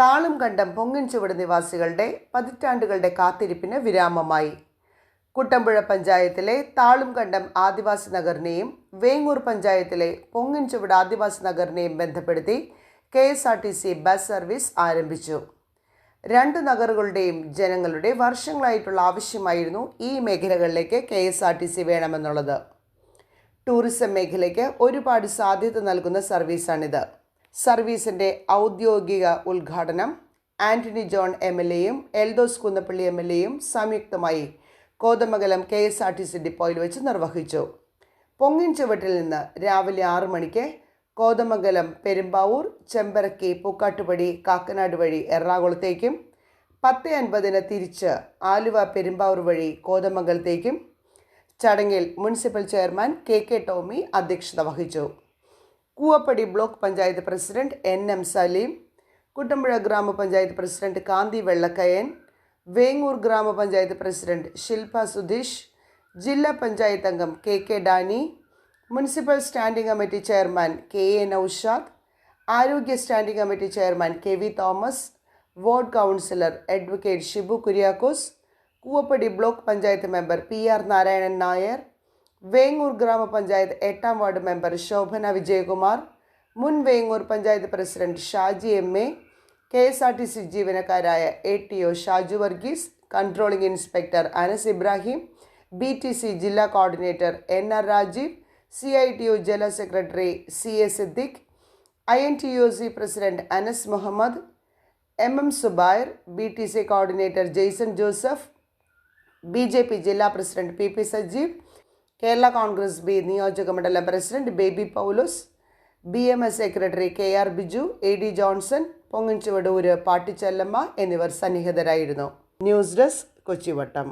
താളും കണ്ടം പൊങ്ങിൻചുവട് നിവാസികളുടെ പതിറ്റാണ്ടുകളുടെ കാത്തിരിപ്പിന് വിരാമമായി. കുട്ടമ്പുഴ പഞ്ചായത്തിലെ താളും കണ്ടം ആദിവാസി നഗറിനെയും വേങ്ങൂർ പഞ്ചായത്തിലെ പൊങ്ങിൻചുവട് ആദിവാസി നഗറിനെയും ബന്ധപ്പെടുത്തി K S R T C bus service ആരംഭിച്ചു. രണ്ട് നഗറുകളുടെയും ജനങ്ങളുടെ വർഷങ്ങളായിട്ടുള്ള ആവശ്യമായിരുന്നു ഈ മേഖലകളിലേക്ക് K S R T C വേണമെന്നുള്ളത്. Tourism മേഖലയ്ക്ക് ഒരുപാട് സാധ്യത നൽകുന്ന സർവീസാണിത്. സർവീസിന്റെ ഔദ്യോഗിക ഉദ്ഘാടനം ആന്റണി ജോൺ എം എൽ എയും എൽദോസ് കുന്നപ്പള്ളി എം എൽ എയും സംയുക്തമായി Kothamangalam K S R T C ഡിപ്പോയിൽ വെച്ച് നിർവഹിച്ചു. പൊങ്ങിൻ ചുവട്ടിൽ നിന്ന് രാവിലെ ആറു മണിക്ക് കോതമംഗലം പെരുമ്പാവൂർ ചെമ്പരക്കി പൂക്കാട്ടുപടി കാക്കനാട് വഴി എറണാകുളത്തേക്കും പത്ത് അൻപതിന് തിരിച്ച് ആലുവ പെരുമ്പാവൂർ വഴി കോതമംഗലത്തേക്കും ചടങ്ങിൽ municipal chairman K K Tomy അധ്യക്ഷത വഹിച്ചു. Koovappady block panchayat president N M Saleem Kuttampuzha grama panchayat president Kanthi Vellakkayan Vengoor ഗ്രാമപഞ്ചായത്ത് പ്രസിഡന്റ് ശില്പ സുധീഷ് ജില്ലാ പഞ്ചായത്ത് അംഗം K K Dani municipal standing committee chairman K A Noushad ആരോഗ്യ standing committee chairman K V Thomas ward councillor advocate Shibu Kuriakose Koovappady block panchayat member P R Narayanan Nair Vengoor grama panchayat എട്ടാം ward member Shobhana Vijayakumar മുൻ Vengoor panchayat president Shaji M A K S R T C ജീവനക്കാരായ A T O Shaju Varghese controlling inspector Anas Ibrahim B T C ജില്ലാ coordinator N R Rajeev C I T U general secretary C A Siddique I N T U C president Anas Muhammad M M Zubair B T C coordinator Jaison Joseph B J P ജില്ലാ president P P Sajeev Kerala Congress B നിയോജകമണ്ഡലം president Baby Paulose B M S secretary K R Biju A D Johnson പൊങ്ങൻചുവടൂര് പാട്ടിച്ചെല്ലമ്മ എന്നിവർ സന്നിഹിതരായിരുന്നു. News desk Kochivattam.